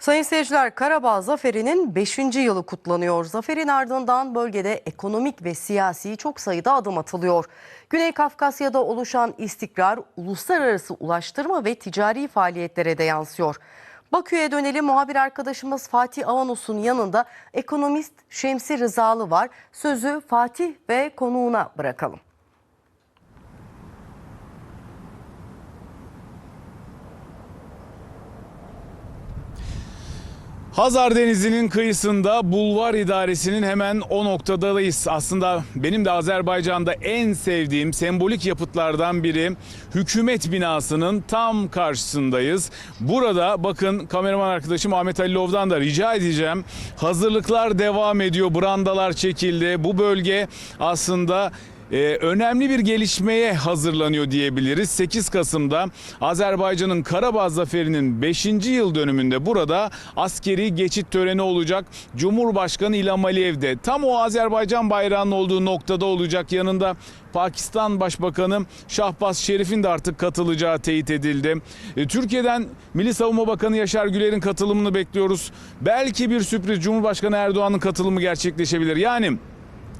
Sayın seyirciler Karabağ Zaferi'nin 5. yılı kutlanıyor. Zaferin ardından bölgede ekonomik ve siyasi çok sayıda adım atılıyor. Güney Kafkasya'da oluşan istikrar uluslararası ulaştırma ve ticari faaliyetlere de yansıyor. Bakü'ye dönelim muhabir arkadaşımız Fatih Avanos'un yanında ekonomist Şemsi Rızalı var. Sözü Fatih ve konuğuna bırakalım. Hazar Denizi'nin kıyısında Bulvar İdaresi'nin hemen o noktadayız. Aslında benim de Azerbaycan'da en sevdiğim sembolik yapıtlardan biri hükümet binasının tam karşısındayız. Burada bakın kameraman arkadaşım Ahmet Halilov'dan da rica edeceğim. Hazırlıklar devam ediyor. Brandalar çekildi. Bu bölge aslında ee, önemli bir gelişmeye hazırlanıyor diyebiliriz. 8 Kasım'da Azerbaycan'ın Karabağ Zaferi'nin 5. yıl dönümünde burada askeri geçit töreni olacak. Cumhurbaşkanı İlham Aliyev de tam o Azerbaycan bayrağının olduğu noktada olacak. Yanında Pakistan Başbakanı Şahbaz Şerif'in de artık katılacağı teyit edildi. E, Türkiye'den Milli Savunma Bakanı Yaşar Güler'in katılımını bekliyoruz. Belki bir sürpriz Cumhurbaşkanı Erdoğan'ın katılımı gerçekleşebilir. Yani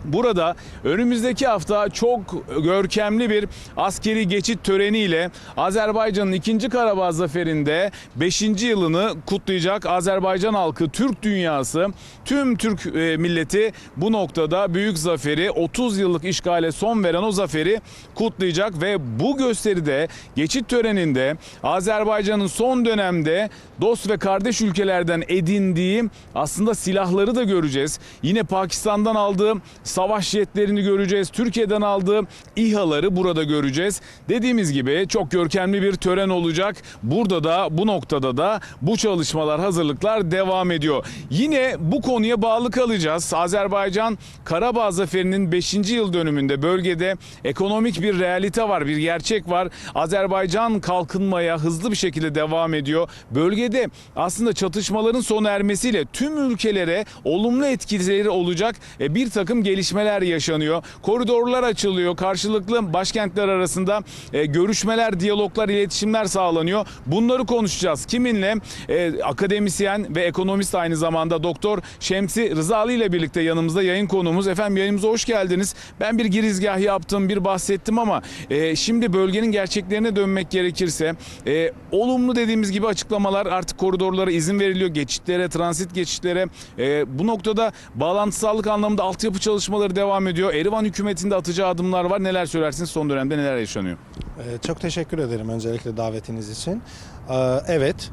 Burada önümüzdeki hafta çok görkemli bir askeri geçit töreniyle Azerbaycan'ın 2. Karabağ Zaferi'nde 5. yılını kutlayacak Azerbaycan halkı, Türk dünyası, tüm Türk e, milleti bu noktada büyük zaferi 30 yıllık işgale son veren o zaferi kutlayacak ve bu gösteride geçit töreninde Azerbaycan'ın son dönemde dost ve kardeş ülkelerden edindiği aslında silahları da göreceğiz. Yine Pakistan'dan aldığı savaş jetlerini göreceğiz. Türkiye'den aldığı İHA'ları burada göreceğiz. Dediğimiz gibi çok görkemli bir tören olacak. Burada da bu noktada da bu çalışmalar, hazırlıklar devam ediyor. Yine bu konuya bağlı kalacağız. Azerbaycan Karabağ Zaferi'nin 5. yıl dönümünde bölgede ekonomik bir realite var, bir gerçek var. Azerbaycan kalkınmaya hızlı bir şekilde devam ediyor. Bölgede aslında çatışmaların sona ermesiyle tüm ülkelere olumlu etkileri olacak e, bir takım gelişmeler yaşanıyor. Koridorlar açılıyor. Karşılıklı başkentler arasında e, görüşmeler, diyaloglar, iletişimler sağlanıyor. Bunları konuşacağız. Kiminle? E, akademisyen ve ekonomist aynı zamanda Doktor Şemsi Rızalı ile birlikte yanımızda yayın konuğumuz. Efendim yayınımıza hoş geldiniz. Ben bir girizgah yaptım, bir bahsettim ama e, şimdi bölgenin gerçeklerine dönmek gerekirse e, olumlu dediğimiz gibi açıklamalar artık koridorlara izin veriliyor. Geçitlere, transit geçitlere. E, bu noktada bağlantısallık anlamında altyapı çalışmaları devam ediyor. Erivan hükümetinde atacağı adımlar var. Neler söylersiniz son dönemde neler yaşanıyor? Ee, Çok teşekkür ederim öncelikle davetiniz için. Ee, Evet,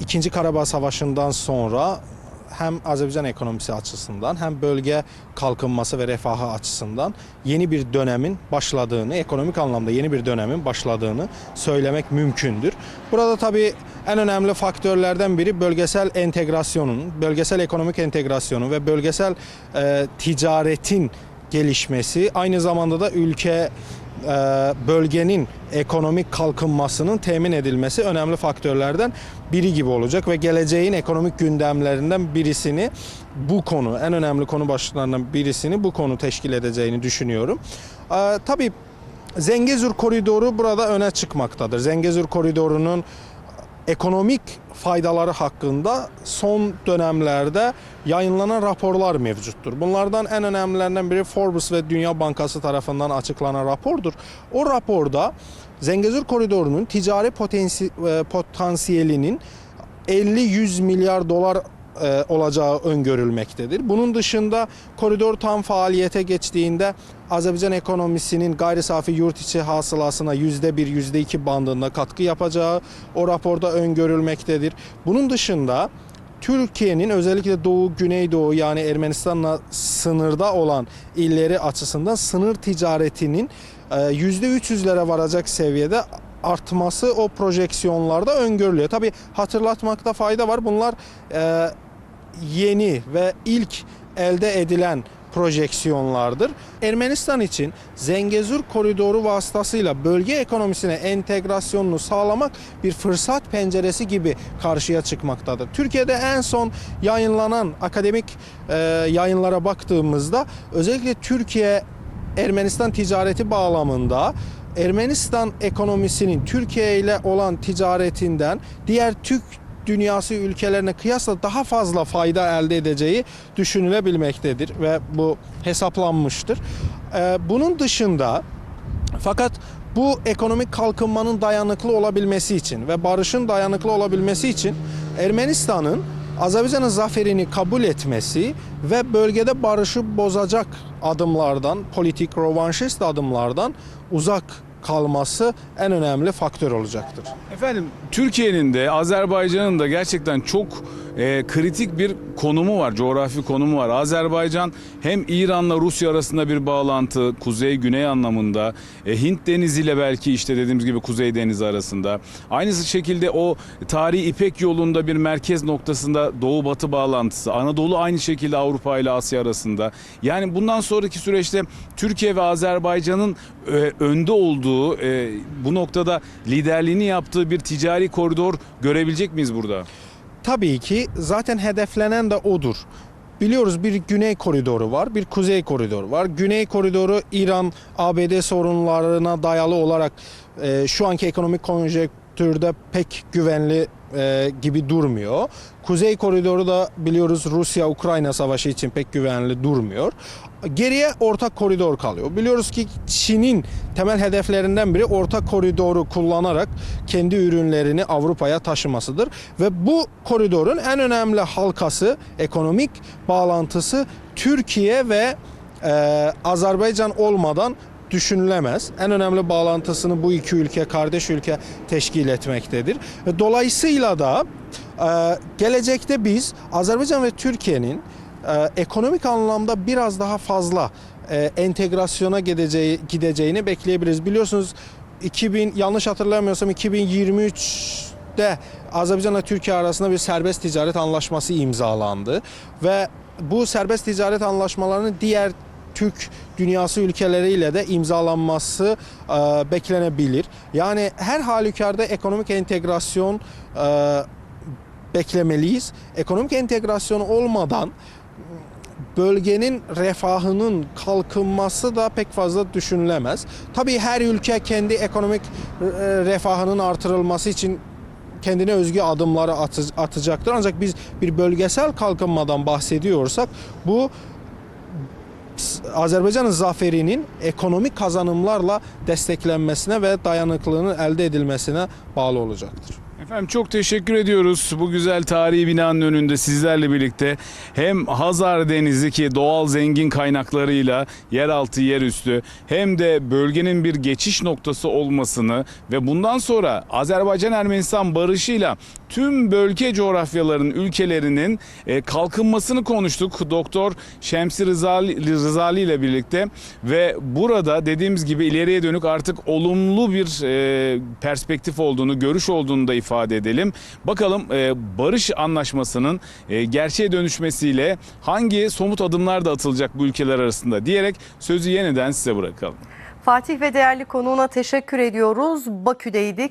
İkinci Karabağ Savaşı'ndan sonra hem Azerbaycan ekonomisi açısından hem bölge kalkınması ve refahı açısından yeni bir dönemin başladığını, ekonomik anlamda yeni bir dönemin başladığını söylemek mümkündür. Burada tabii en önemli faktörlerden biri bölgesel entegrasyonun, bölgesel ekonomik entegrasyonun ve bölgesel e, ticaretin gelişmesi, aynı zamanda da ülke bölgenin ekonomik kalkınmasının temin edilmesi önemli faktörlerden biri gibi olacak ve geleceğin ekonomik gündemlerinden birisini bu konu, en önemli konu başlıklarından birisini bu konu teşkil edeceğini düşünüyorum. E, tabii Zengezur koridoru burada öne çıkmaktadır. Zengezur koridorunun ekonomik faydaları hakkında son dönemlerde yayınlanan raporlar mevcuttur. Bunlardan en önemlilerinden biri Forbes ve Dünya Bankası tarafından açıklanan rapordur. O raporda Zengezur koridorunun ticari e, potansiyelinin 50-100 milyar dolar e, olacağı öngörülmektedir. Bunun dışında koridor tam faaliyete geçtiğinde Azerbaycan ekonomisinin gayri safi yurt içi hasılasına %1, %2 bandında katkı yapacağı o raporda öngörülmektedir. Bunun dışında Türkiye'nin özellikle Doğu, Güneydoğu yani Ermenistan'la sınırda olan illeri açısından sınır ticaretinin e, %300'lere varacak seviyede artması o projeksiyonlarda öngörülüyor. Tabi hatırlatmakta fayda var. Bunlar e, yeni ve ilk elde edilen projeksiyonlardır. Ermenistan için Zengezur koridoru vasıtasıyla bölge ekonomisine entegrasyonunu sağlamak bir fırsat penceresi gibi karşıya çıkmaktadır. Türkiye'de en son yayınlanan akademik e, yayınlara baktığımızda özellikle Türkiye Ermenistan ticareti bağlamında Ermenistan ekonomisinin Türkiye ile olan ticaretinden diğer Türk dünyası ülkelerine kıyasla daha fazla fayda elde edeceği düşünülebilmektedir ve bu hesaplanmıştır. Ee, bunun dışında fakat bu ekonomik kalkınmanın dayanıklı olabilmesi için ve barışın dayanıklı olabilmesi için Ermenistan'ın Azerbaycan'ın zaferini kabul etmesi ve bölgede barışı bozacak adımlardan, politik rovanşist adımlardan uzak kalması en önemli faktör olacaktır. Efendim Türkiye'nin de Azerbaycan'ın da gerçekten çok e, kritik bir konumu var, coğrafi konumu var. Azerbaycan hem İran'la Rusya arasında bir bağlantı, kuzey-güney anlamında, e, Hint Denizi ile belki işte dediğimiz gibi Kuzey Denizi arasında. Aynı şekilde o tarihi İpek yolunda bir merkez noktasında doğu-batı bağlantısı. Anadolu aynı şekilde Avrupa ile Asya arasında. Yani bundan sonraki süreçte Türkiye ve Azerbaycan'ın e, önde olduğu, e, bu noktada liderliğini yaptığı bir ticari koridor görebilecek miyiz burada? Tabii ki zaten hedeflenen de odur. Biliyoruz bir güney koridoru var, bir kuzey koridoru var. Güney koridoru İran, ABD sorunlarına dayalı olarak e, şu anki ekonomik konjonktürde pek güvenli e, gibi durmuyor. Kuzey koridoru da biliyoruz Rusya-Ukrayna savaşı için pek güvenli durmuyor. Geriye ortak koridor kalıyor. Biliyoruz ki Çin'in temel hedeflerinden biri ortak koridoru kullanarak kendi ürünlerini Avrupa'ya taşımasıdır. Ve bu koridorun en önemli halkası, ekonomik bağlantısı Türkiye ve e, Azerbaycan olmadan düşünülemez. En önemli bağlantısını bu iki ülke, kardeş ülke teşkil etmektedir. Dolayısıyla da e, gelecekte biz Azerbaycan ve Türkiye'nin e, ekonomik anlamda biraz daha fazla e, entegrasyona gideceği, gideceğini bekleyebiliriz. Biliyorsunuz 2000 yanlış hatırlamıyorsam 2023'te Azerbaycanla Türkiye arasında bir serbest ticaret anlaşması imzalandı ve bu serbest ticaret anlaşmalarının diğer Türk dünyası ülkeleriyle de imzalanması e, beklenebilir. Yani her halükarda ekonomik entegrasyon e, beklemeliyiz. Ekonomik entegrasyon olmadan bölgenin refahının kalkınması da pek fazla düşünülemez. Tabii her ülke kendi ekonomik e, refahının artırılması için kendine özgü adımları atacaktır. Ancak biz bir bölgesel kalkınmadan bahsediyorsak bu Azerbaycan'ın zaferinin ekonomik kazanımlarla desteklenmesine ve dayanıklılığının elde edilmesine bağlı olacaktır. Efendim çok teşekkür ediyoruz. Bu güzel tarihi binanın önünde sizlerle birlikte hem Hazar Denizi ki doğal zengin kaynaklarıyla yeraltı yerüstü hem de bölgenin bir geçiş noktası olmasını ve bundan sonra Azerbaycan-Ermenistan barışıyla tüm bölge coğrafyaların ülkelerinin e, kalkınmasını konuştuk. Doktor Şemsi Rızali, Rızali ile birlikte ve burada dediğimiz gibi ileriye dönük artık olumlu bir e, perspektif olduğunu, görüş olduğunu da ifade edelim. Bakalım e, barış anlaşmasının e, gerçeğe dönüşmesiyle hangi somut adımlar da atılacak bu ülkeler arasında diyerek sözü yeniden size bırakalım. Fatih ve değerli konuğuna teşekkür ediyoruz. Bakü'deydik.